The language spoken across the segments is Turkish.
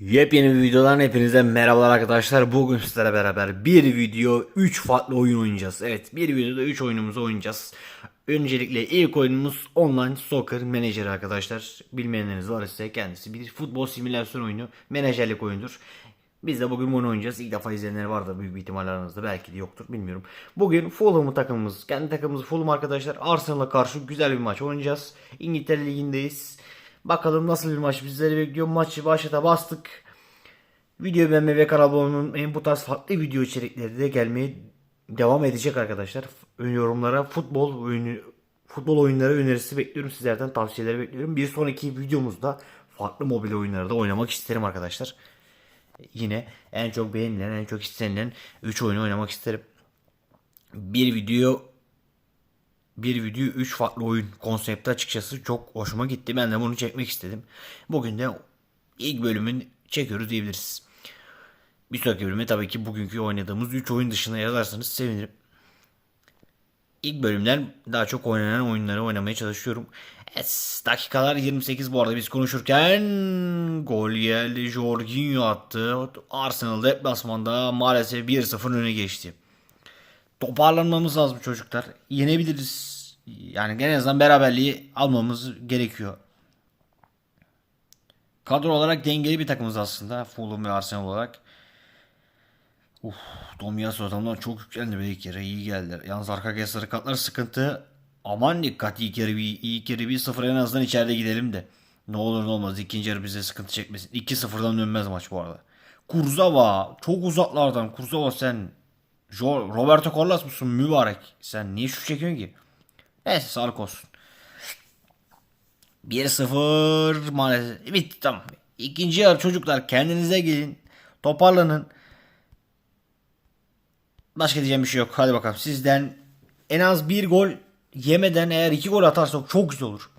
Yepyeni bir videodan hepinize merhabalar arkadaşlar. Bugün sizlerle beraber bir video 3 farklı oyun oynayacağız. Evet bir videoda 3 oyunumuzu oynayacağız. Öncelikle ilk oyunumuz Online Soccer Manager arkadaşlar. Bilmeyenleriniz var ise kendisi bir futbol simülasyon oyunu. Menajerlik oyundur. Biz de bugün bunu oynayacağız. İlk defa izleyenler vardır büyük bir ihtimalle aranızda. Belki de yoktur bilmiyorum. Bugün Fulham'ı takımımız. Kendi takımımız Fulham arkadaşlar. Arsenal'a karşı güzel bir maç oynayacağız. İngiltere Ligi'ndeyiz. Bakalım nasıl bir maç bizleri bekliyor. Maçı başlata bastık. Video beğenme ve kanal abone bu tarz farklı video içerikleri de gelmeye devam edecek arkadaşlar. Yorumlara futbol oyunu futbol oyunları önerisi bekliyorum. Sizlerden tavsiyeleri bekliyorum. Bir sonraki videomuzda farklı mobil oyunları da oynamak isterim arkadaşlar. Yine en çok beğenilen, en çok istenilen 3 oyunu oynamak isterim. Bir video bir video 3 farklı oyun konsepti açıkçası çok hoşuma gitti. Ben de bunu çekmek istedim. Bugün de ilk bölümün çekiyoruz diyebiliriz. Bir sonraki bölüme tabii ki bugünkü oynadığımız 3 oyun dışında yazarsanız sevinirim. İlk bölümden daha çok oynanan oyunları oynamaya çalışıyorum. Evet, dakikalar 28 bu arada biz konuşurken gol geldi. Jorginho attı. Arsenal deplasmanda maalesef 1-0 öne geçti. Toparlanmamız lazım çocuklar. Yenebiliriz. Yani en azından beraberliği almamız gerekiyor. Kadro olarak dengeli bir takımız aslında. Fulham ve Arsenal olarak. Uf, Tomiyasu adamlar çok yüklendi bir kere iyi geldiler. Yalnız arka kez sarı sıkıntı. Aman dikkat iyi kere bir iyi kere bir sıfır en azından içeride gidelim de. Ne olur ne olmaz ikinci yarı bize sıkıntı çekmesin. 2-0'dan dönmez maç bu arada. Kurzawa çok uzaklardan. Kurzawa sen Roberto Carlos musun mübarek? Sen niye şu çekiyorsun ki? Neyse sağlık olsun. 1-0 maalesef. Bitti tamam. İkinci yarı çocuklar kendinize gelin. Toparlanın. Başka diyeceğim bir şey yok. Hadi bakalım. Sizden en az bir gol yemeden eğer iki gol atarsak çok güzel olur.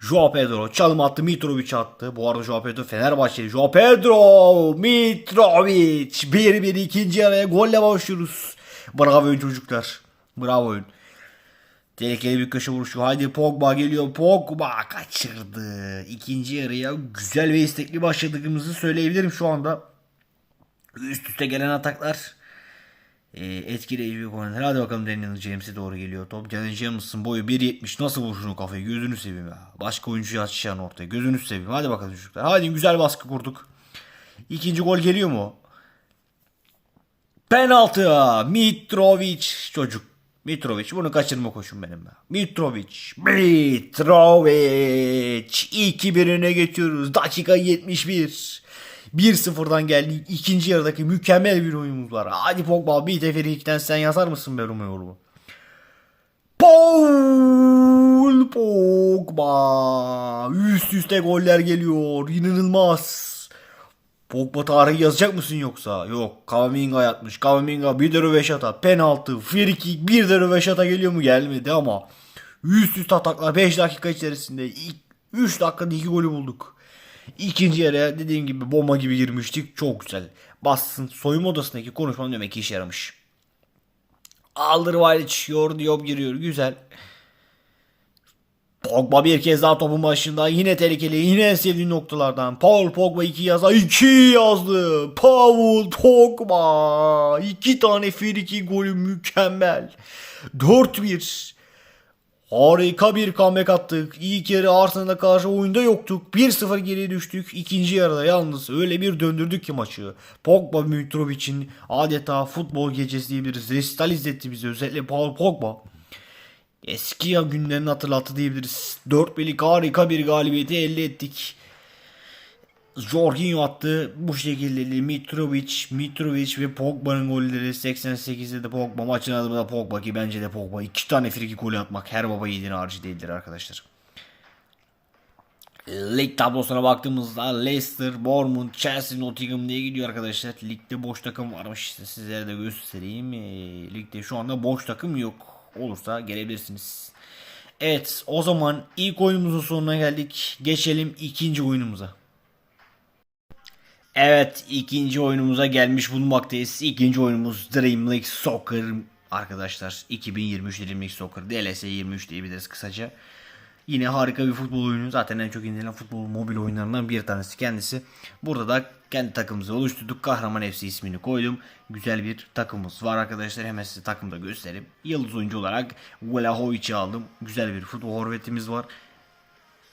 Joao Pedro çalım attı Mitrovic attı. Bu arada Joao Pedro Fenerbahçeli. Joao Pedro Mitrovic 1-1 ikinci araya golle başlıyoruz. Bravo çocuklar. Bravo. Tehlikeli bir köşe vuruşu. Haydi Pogba geliyor. Pogba kaçırdı. İkinci yarıya güzel ve istekli başladığımızı söyleyebilirim şu anda. Üst üste gelen ataklar e, etkileyici bir konu. Hadi bakalım Daniel James'e doğru geliyor top. Daniel James'ın boyu 1.70 nasıl vurur şunu kafayı gözünü seveyim ya. Başka oyuncuyu açacaksın ortaya gözünü seveyim. Hadi bakalım çocuklar. Hadi güzel baskı kurduk. İkinci gol geliyor mu? Penaltı. Mitrovic çocuk. Mitrovic bunu kaçırma koşun benim ya. Mitrovic. Mitrovic. 2-1 öne geçiyoruz. Dakika 71. 1-0'dan geldik. İkinci yarıdaki mükemmel bir oyunumuz var. Hadi Pogba bir teferikten sen yazar mısın be Romeo? Paul Pogba. Üst üste goller geliyor. İnanılmaz. Pogba tarihi yazacak mısın yoksa? Yok. Kamavinga yatmış. Kamavinga bir de röveşata. Penaltı. Free kick. Bir de röveşata geliyor mu? Gelmedi ama. Üst üste ataklar 5 dakika içerisinde. 3 dakikada 2 golü bulduk. İkinci yere dediğim gibi bomba gibi girmiştik. Çok güzel. Bassın soyunma odasındaki konuşmam demek ki işe yaramış. Alderweireld çıkıyor. Diop giriyor. Güzel. Pogba bir kez daha topun başında. Yine tehlikeli. Yine en sevdiğim noktalardan. Paul Pogba 2 yazdı. 2 yazdı. Paul Pogba. 2 tane friki golü mükemmel. 4-1. Harika bir comeback attık. İlk yarı Arsenal'a karşı oyunda yoktuk. 1-0 geriye düştük. İkinci yarıda yalnız öyle bir döndürdük ki maçı. Pogba Mitrovic'in adeta futbol gecesi diyebiliriz. Resital izletti bize özellikle Paul Pogba. Eski ya günlerini hatırlattı diyebiliriz. 4 birlik harika bir galibiyeti elde ettik. Jorginho attı. Bu şekilde Mitrovic, Mitrovic ve Pogba'nın golleri 88'de de Pogba maçın adı da Pogba ki bence de Pogba. iki tane friki golü atmak her baba yiğidin harcı değildir arkadaşlar. Lig tablosuna baktığımızda Leicester, Bournemouth, Chelsea, Nottingham diye gidiyor arkadaşlar. Ligde boş takım varmış sizlere de göstereyim. E, ligde şu anda boş takım yok. Olursa gelebilirsiniz. Evet o zaman ilk oyunumuzun sonuna geldik. Geçelim ikinci oyunumuza. Evet ikinci oyunumuza gelmiş bulunmaktayız. İkinci oyunumuz Dream League Soccer arkadaşlar. 2023 Dream League Soccer DLS 23 diyebiliriz kısaca. Yine harika bir futbol oyunu. Zaten en çok indirilen futbol mobil oyunlarından bir tanesi kendisi. Burada da kendi takımımızı oluşturduk. Kahraman FC ismini koydum. Güzel bir takımımız var arkadaşlar. Hemen size takımda göstereyim. Yıldız oyuncu olarak Vlahovic'i aldım. Güzel bir futbol forvetimiz var.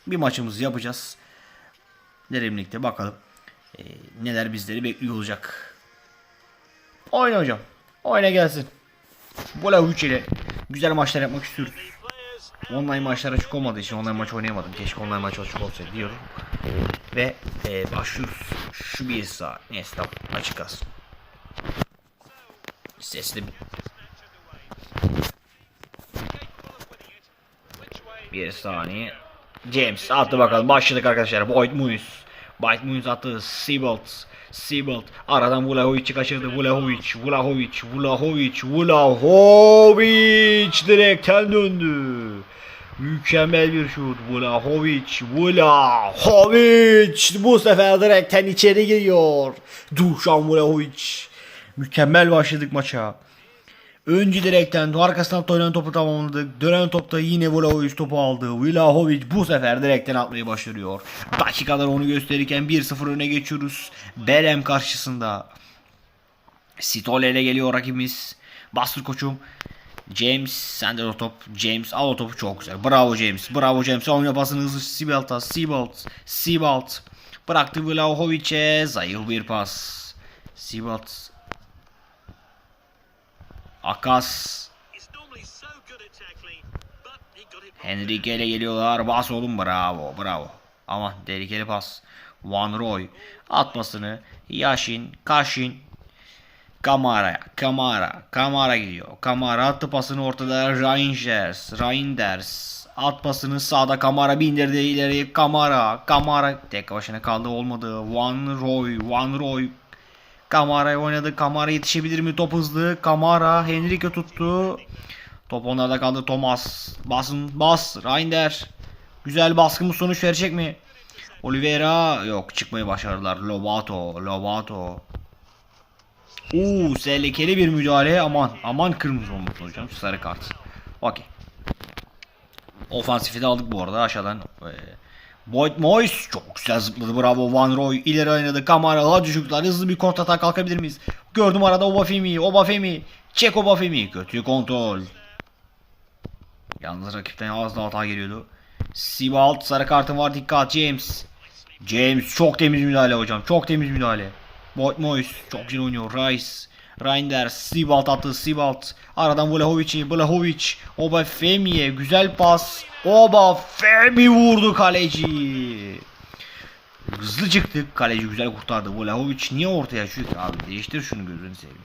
Bir maçımızı yapacağız. Neremlikte bakalım. Ee, neler bizleri bekliyor olacak. Oyna hocam. Oyna gelsin. Vlahovic ile güzel maçlar yapmak istiyoruz. Online maçlar açık olmadığı için online maç oynayamadım. Keşke online maç açık olsaydı diyorum. Ve e, başlıyoruz. Şu bir saat. Neyse tamam açık kalsın. Sesli bir saniye. James attı bakalım. Başladık arkadaşlar. Boyd Muis. Boyd Muis attı. Seabolt. Seabolt. Aradan Vlahovic'i kaçırdı. Vlahovic. Vlahovic. Vlahovic. Vlahovic. Direkten döndü. Mükemmel bir şut. Vlahovic. Vlahovic. Bu sefer direkten içeri giriyor. Dušan Vlahovic. Mükemmel başladık maça. Önce direkten arkasından oynanan topu tamamladık. Dönen topta yine Vlahovic topu aldı. Vlahovic bu sefer direkten atmayı başarıyor. Dakikalar onu gösterirken 1-0 öne geçiyoruz. Belem karşısında. Stole ile geliyor rakibimiz. Bastır koçum. James sende o top. James al o topu çok güzel. Bravo James. Bravo James. Oyna pasını hızlı Sibelt'a. Sibelt. Sibelt. Bıraktı Vlahovic'e. Zayıf bir pas. Sibelt Akas. Henrique ile geliyorlar. Bas oğlum bravo bravo. Ama tehlikeli pas. Van Roy atmasını Yashin, Kashin Kamara, Kamara, Kamara gidiyor. Kamara attı pasını ortada Reinders, Reinders at pasını sağda Kamara bindirdi ileri Kamara, Kamara tek başına kaldı olmadı. Van Roy, Van Roy Kamara'ya oynadı. Kamara yetişebilir mi? Top hızlı. Kamara Henrique tuttu. Top onlarda kaldı. Thomas. Basın. Bas. Reinder. Güzel baskımız sonuç verecek mi? Oliveira yok çıkmayı başardılar. Lobato. Lobato. Uuu tehlikeli bir müdahale. Aman. Aman kırmızı olmuş hocam. Sarı kart. Okey. Ofansifi de aldık bu arada aşağıdan. Ee, Boyd Moyes çok güzel zıpladı bravo Van Roy ileri oynadı Kamara hadi çocuklar hızlı bir kontrata kalkabilir miyiz? Gördüm arada Obafemi Obafemi çek Obafemi kötü kontrol. Yalnız rakipten az daha hata geliyordu. Sibalt sarı kartın var dikkat James. James çok temiz müdahale hocam çok temiz müdahale. Boyd Moyes çok güzel oynuyor Rice. Reinders, Sibalt attı Sibalt. Aradan Vlahovic'i, Vlahovic, Obafemi'ye güzel pas. Obafemi vurdu kaleci. Hızlı çıktık. Kaleci güzel kurtardı. Vlahovic niye ortaya ki abi? Değiştir şunu gözünü seveyim.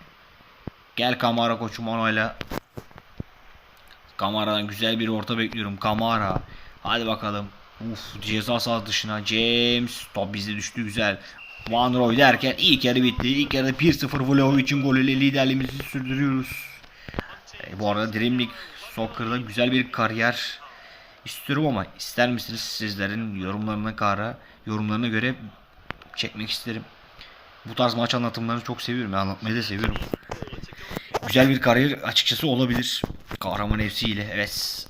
Gel Kamara koçum onayla. Kamara'dan güzel bir orta bekliyorum. Kamara. Hadi bakalım. Uf ceza sahası dışına. James. Top bize düştü güzel. Van Roy derken ilk yarı bitti. İlk yarıda 1-0 Vlahovic'in golüyle liderliğimizi sürdürüyoruz. E, bu arada Dream League Soccer'da güzel bir kariyer istiyorum ama ister misiniz sizlerin yorumlarına kara yorumlarına göre çekmek isterim. Bu tarz maç anlatımlarını çok seviyorum. Yani anlatmayı da seviyorum. Güzel bir kariyer açıkçası olabilir. Kahraman FC ile. Evet.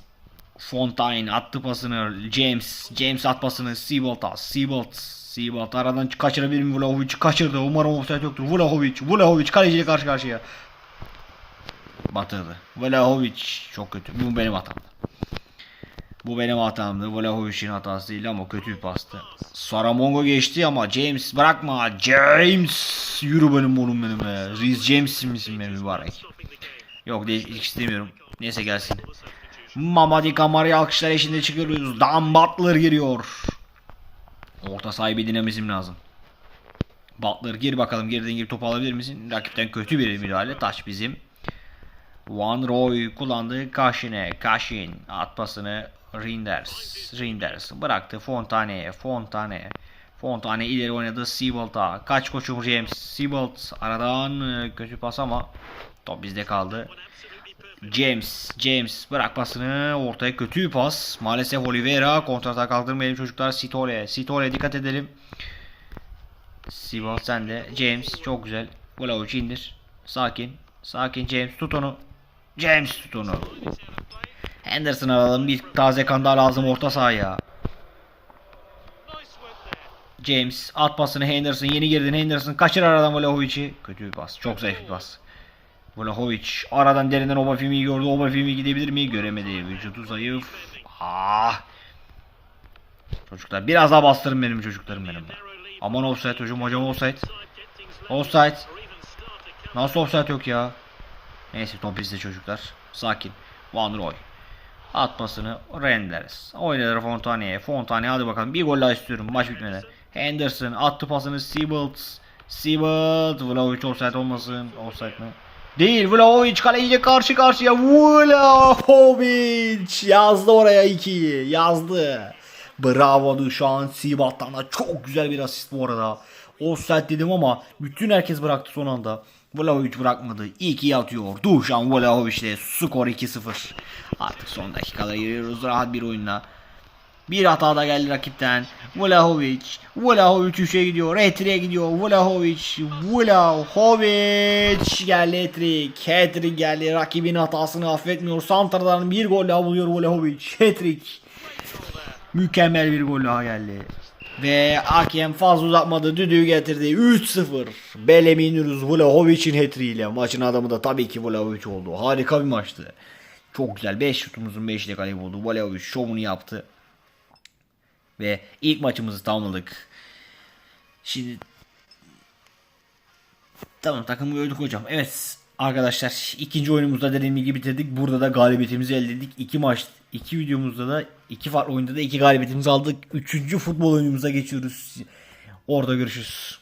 Fontaine attı pasını. James. James at pasını. Seabolt'a. Seabolt. Seabolt aradan kaçırabilir mi Vlahovic? Kaçırdı. Umarım offside yoktur. Vlahovic. Vlahovic kaleciyle karşı karşıya. Batırdı. Vlahovic çok kötü. Bu benim hatamdı. Bu benim hatamdı. Vlahovic'in hatası değil ama kötü bir pastı. Saramongo geçti ama James bırakma. James. Yürü benim oğlum benim be. Reece James misin benim mübarek. Yok değişik istemiyorum. Neyse gelsin. Mamadi Kamara'yı alkışlar eşliğinde çıkıyoruz. Dan Butler giriyor. Orta sahibi dinamizm lazım. Butler gir bakalım geriden girip topu alabilir misin? Rakipten kötü bir müdahale. Taş bizim. Van Roy kullandı Kaşin'e. Kaşin at pasını Rinders. Rinders bıraktı Fontane'ye. Fontane. Fontane ileri oynadı Seabolt'a. Kaç koçum James. Seabolt aradan e, kötü pas ama top bizde kaldı. James, James bırak pasını ortaya kötü pas. Maalesef Oliveira kontrata kaldırmayalım çocuklar. Sitole, Sitole dikkat edelim. Seabolt sende. James çok güzel. Vlahovic indir. Sakin. Sakin James tut onu. James tut onu. Henderson alalım. Bir taze kan daha lazım orta sahaya. James at pasını Henderson yeni girdin Henderson kaçır aradan Vlahovic'i. Kötü bir pas. Çok zayıf bir pas. Vlahovic aradan derinden Obafemi'yi gördü. Obafemi gidebilir mi? Göremedi. Vücudu zayıf. Ah. Çocuklar biraz daha bastırın benim çocuklarım benim. Aman offside hocam hocam offside. Offside. Nasıl offside yok ya? Neyse top bizde çocuklar. Sakin. Van Roy. Atmasını Renders. Oynadı Fontane'ye. Fontane hadi bakalım. Bir gol daha istiyorum maç bitmeden. Henderson attı pasını Seabolt. Seabolt. Vlahovic offside olmasın. Offside mi? Değil. Vlahovic kaleciyle karşı karşıya. Vlahovic yazdı oraya 2'yi. Yazdı. Bravo şu an Seabolt'tan da çok güzel bir asist bu arada. Offside dedim ama bütün herkes bıraktı son anda. Vlahovic bırakmadı. İyi ki atıyor. Dušan Vlahovic'le skor 2-0. Artık son dakikalara giriyoruz. Rahat bir oyunla. Bir hata da geldi rakipten. Vlahovic. Vlahovic 3'e gidiyor. Hat-trick'e gidiyor. Vlahovic. Vlahovic geldi hat-trick. Hat-trick geldi. Rakibin hatasını affetmiyor. Santra'dan bir gol daha buluyor Vlahovic. Hat-trick. Mükemmel bir gol daha geldi. Ve hakem fazla uzatmadı. Düdüğü getirdi. 3-0. Belemin Yunus Vlahovic'in hat ile Maçın adamı da tabii ki Vlahovic oldu. Harika bir maçtı. Çok güzel. 5 şutumuzun 5 ile kale buldu. Vlahovic şovunu yaptı. Ve ilk maçımızı tamamladık. Şimdi Tamam takımı gördük hocam. Evet arkadaşlar ikinci oyunumuzda dediğim gibi bitirdik. Burada da galibiyetimizi elde ettik. İki maç, iki videomuzda da iki farklı oyunda da iki galibiyetimizi aldık. Üçüncü futbol oyunumuza geçiyoruz. Orada görüşürüz.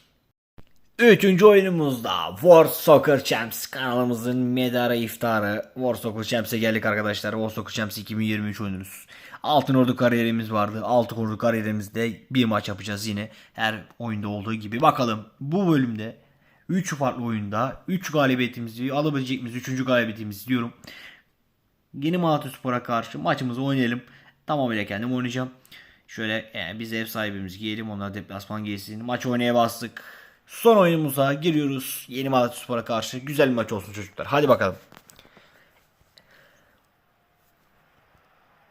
Üçüncü oyunumuzda World Soccer Champs kanalımızın medarı iftarı World Soccer Champs'e geldik arkadaşlar. World Soccer Champs 2023 oynuyoruz. Altın Ordu kariyerimiz vardı. Altın Ordu kariyerimizde bir maç yapacağız yine. Her oyunda olduğu gibi. Bakalım bu bölümde 3 farklı oyunda 3 galibiyetimizi alabilecek miyiz? 3. galibiyetimizi diyorum. Yeni Malatya Spor'a karşı maçımızı oynayalım. Tamamıyla kendim oynayacağım. Şöyle yani biz ev sahibimiz giyelim onlar deplasman giysin. Maç oynaya bastık. Son oyunumuza giriyoruz. Yeni Malatya Spor'a karşı. Güzel bir maç olsun çocuklar. Hadi bakalım.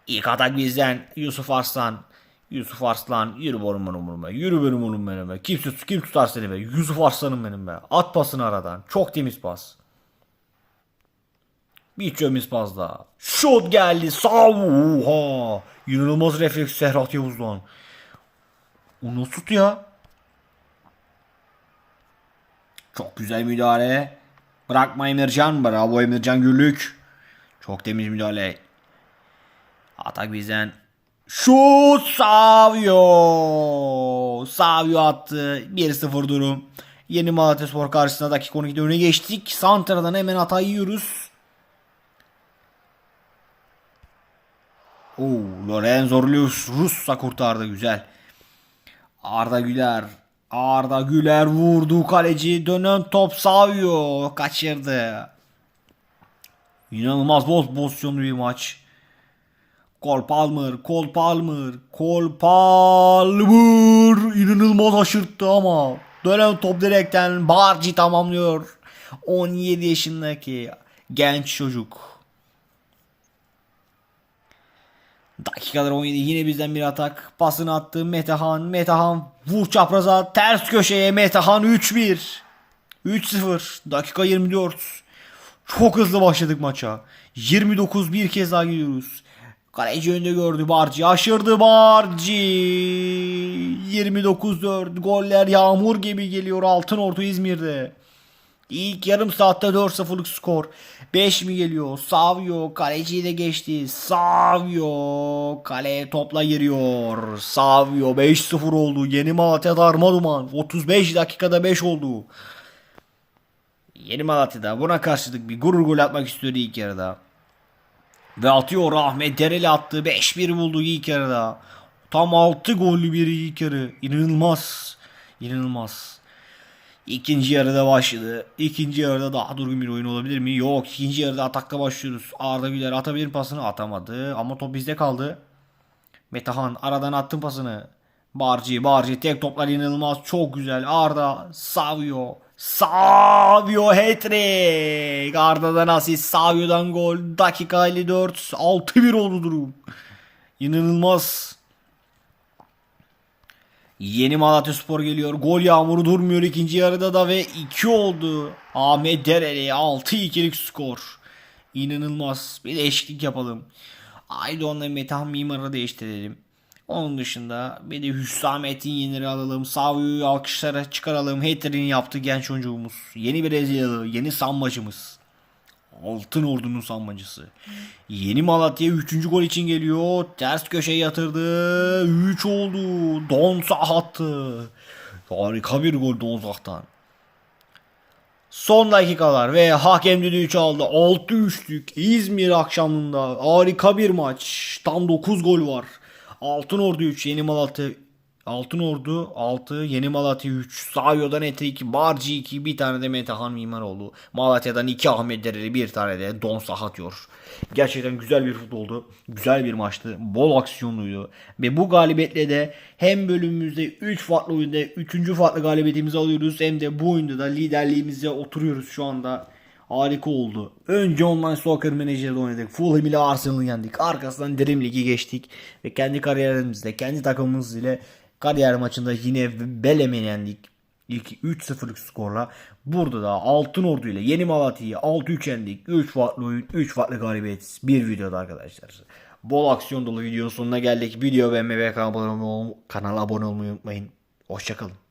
İlk atak bizden. Yusuf Arslan. Yusuf Arslan yürü benim önüme. Yürü benim önüme. Kim, tut, kim tutar seni be? Yusuf Arslan'ım benim be. At pasını aradan. Çok temiz pas. Bir çömiz pas daha. Şut geldi. Sağ. Oha. İnanılmaz refleks Serhat Yavuz'dan. O nasıl tut ya? Çok güzel müdahale. Bırakma Emircan. Bravo Emircan Gürlük. Çok temiz müdahale. Atak bizden. Şut Savio. Savio attı. 1-0 durum. Yeni Malatya Spor karşısında dakika 12'de öne geçtik. Santra'dan hemen hata yiyoruz. Oo, Lorenzo Rus, Russa kurtardı güzel. Arda Güler. Arda Güler vurdu kaleci. Dönen top Savio kaçırdı. İnanılmaz boz pozisyonlu bir maç. Cole Palmer, Cole Palmer, Cole Palmer inanılmaz aşırttı ama dönen top direkten Barci tamamlıyor. 17 yaşındaki genç çocuk. Dakikalar 17 yine bizden bir atak. Pasını attı Metehan. Metehan vur çapraza ters köşeye Metehan 3-1. 3-0 dakika 24. Çok hızlı başladık maça. 29 bir kez daha gidiyoruz. Kaleci önde gördü Barci. Aşırdı Barci. 29-4. Goller yağmur gibi geliyor Altın Ordu İzmir'de. İlk yarım saatte 4-0'lık skor. 5 mi geliyor? Savio kaleciyi de geçti. Savio kaleye topla giriyor. Savio 5-0 oldu. Yeni Malatya darma duman. 35 dakikada 5 oldu. Yeni Malatya'da buna karşılık bir gurur gol atmak istiyordu ilk yarıda. Ve atıyor Ahmet Dereli attı. 5-1 buldu ilk yarıda. Tam 6 gollü bir ilk yarı. İnanılmaz. İnanılmaz. İkinci yarıda başladı. İkinci yarıda daha durgun bir oyun olabilir mi? Yok. İkinci yarıda atakla başlıyoruz. Arda Güler atabilir pasını atamadı. Ama top bizde kaldı. Metahan aradan attın pasını. Barci, Barci tek toplar inanılmaz çok güzel. Arda, Savio, Savio hat-trick. Arda'dan asist, Savio'dan gol. Dakika 54, 6-1 oldu durum. İnanılmaz. Yeni Malatya Spor geliyor. Gol yağmuru durmuyor ikinci yarıda da ve 2 oldu. Ahmet Dereli 6-2'lik skor. İnanılmaz. Bir değişiklik yapalım. Aydon'la Metehan Mimar'ı değiştirelim. Onun dışında bir de Hüsamettin Yener'i alalım. Savio'yu alkışlara çıkaralım. Hater'ini yaptı genç oyuncumuz. Yeni Brezilyalı, yeni sambacımız. Altın Ordu'nun sambacısı. Yeni Malatya 3. gol için geliyor. Ters köşeye yatırdı. 3 oldu. Donsah attı. Harika bir gol Donsah'tan. Son dakikalar ve hakem düdüğü çaldı. 6-3'lük İzmir akşamında harika bir maç. Tam 9 gol var. Altın Ordu 3, Yeni Malatya Altın Ordu 6, Yeni Malatya 3, Savio'dan Ete 2, Barci 2, bir tane de Metehan Mimaroğlu. Malatya'dan 2 Ahmet Dereli, bir tane de Don Sahatyor. Gerçekten güzel bir futboldu. Güzel bir maçtı. Bol aksiyonluydu. Ve bu galibiyetle de hem bölümümüzde 3 farklı oyunda 3. farklı galibiyetimizi alıyoruz. Hem de bu oyunda da liderliğimize oturuyoruz şu anda. Harika oldu. Önce online soccer menajerle oynadık. Fulham ile Arsenal'ı yendik. Arkasından Dream Ligi geçtik. Ve kendi kariyerimizde, kendi takımımız ile kariyer maçında yine Belem'i yendik. İlk 3-0'lık skorla. Burada da Altın Ordu ile Yeni Malatya'yı 6-3 yendik. 3 farklı oyun, 3 farklı galibiyet. Bir videoda arkadaşlar. Bol aksiyon dolu videonun sonuna geldik. Video beğenmeyi ve kanala abone olmayı unutmayın. Hoşçakalın.